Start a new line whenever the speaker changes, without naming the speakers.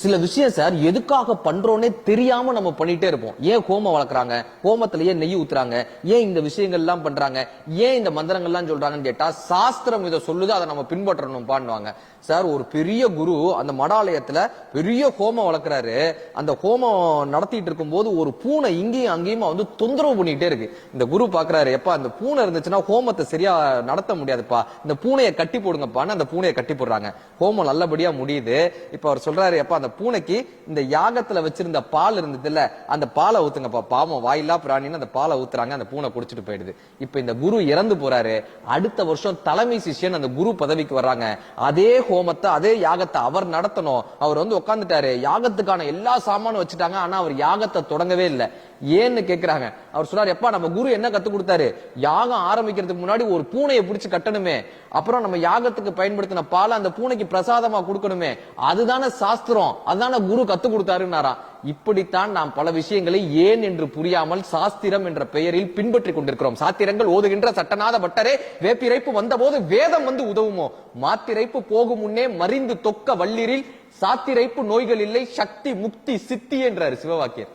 சில விஷயம் சார் எதுக்காக பண்றோன்னே தெரியாம நம்ம பண்ணிட்டே இருப்போம். ஏன் ஹோமம் வளர்க்குறாங்க? ஹோமத்துல ஏன் நெய் ஊத்துறாங்க. ஏன் இந்த விஷயங்கள் எல்லாம் பண்றாங்க? ஏன் இந்த மந்திரங்கள்லாம் சொல்றாங்கன்னு கேட்டா சாஸ்திரம் இதை சொல்லுது அதை நம்ம பின்பற்றணும் பாண்டுவாங்க சார் ஒரு பெரிய குரு அந்த மடாலயத்துல பெரிய ஹோமம் வளர்க்குறாரு. அந்த ஹோமம் நடத்திட்டு இருக்கும்போது ஒரு பூனை இங்கேயும் அங்கேயுமா வந்து தொந்தரவு பண்ணிட்டே இருக்கு. இந்த குரு பாக்குறாரு எப்பா அந்த பூனை இருந்துச்சுன்னா ஹோமத்தை சரியா நடத்த முடியாதுப்பா. இந்த பூனையை கட்டி போடுங்கப்பான்னு அந்த பூனையை கட்டி போடுறாங்க. ஹோமம் நல்லபடியா முடியுது. இப்ப அவர் சொல்றாரு எப்பா அந்த பூனைக்கு இந்த யாகத்துல வச்சிருந்த பால் இருந்ததுல அந்த பாலை ஊத்துங்கப்பா. பாவம் வாயில்லா பிராணின்னு அந்த பாலை ஊத்துறாங்க அந்த பூனை குடிச்சிட்டு போயிடுது. இப்ப இந்த குரு இறந்து போறாரு அடுத்த வருஷம் தலைமை சிஷ்யன் அந்த குரு பதவிக்கு வர்றாங்க. அதே ஹோமத்தை அதே யாகத்தை அவர் நடத்தணும். அவர் வந்து உட்காந்துட்டாரு யாகத்துக்கான எல்லா சாமானும் வச்சுட்டாங்க ஆனா அவர் யாகத்தை தொடங்கவே இல்லை. ஏன்னு கேட்கிறாங்க அவர் சொன்னார் எப்பா நம்ம குரு என்ன கத்து கொடுத்தாரு? யாகம் ஆரம்பிக்கிறதுக்கு முன்னாடி ஒரு பூனையை பிடிச்சு கட்டணுமே. அப்புறம் நம்ம யாகத்துக்கு பயன்படுத்தின பாலை அந்த பூனைக்கு பிரசாதமா கொடுக்கணுமே. அதுதானே சாஸ்திரம். அதுதானே குரு கத்து கொடுத்தாருன்னாராம் இப்படித்தான் நாம் பல விஷயங்களை ஏன் என்று புரியாமல் சாஸ்திரம் என்ற பெயரில் பின்பற்றி கொண்டிருக்கிறோம். சாத்திரங்கள் ஓதுகின்ற சட்டநாத பட்டரே வேப்பிரைப்பு வந்தபோது வேதம் வந்து உதவுமோ? மாத்திரைப்பு போகும் முன்னே மறிந்து தொக்க வள்ளிரில் சாத்திரைப்பு நோய்கள் இல்லை சக்தி முக்தி சித்தி என்றார் சிவவாக்கியர்.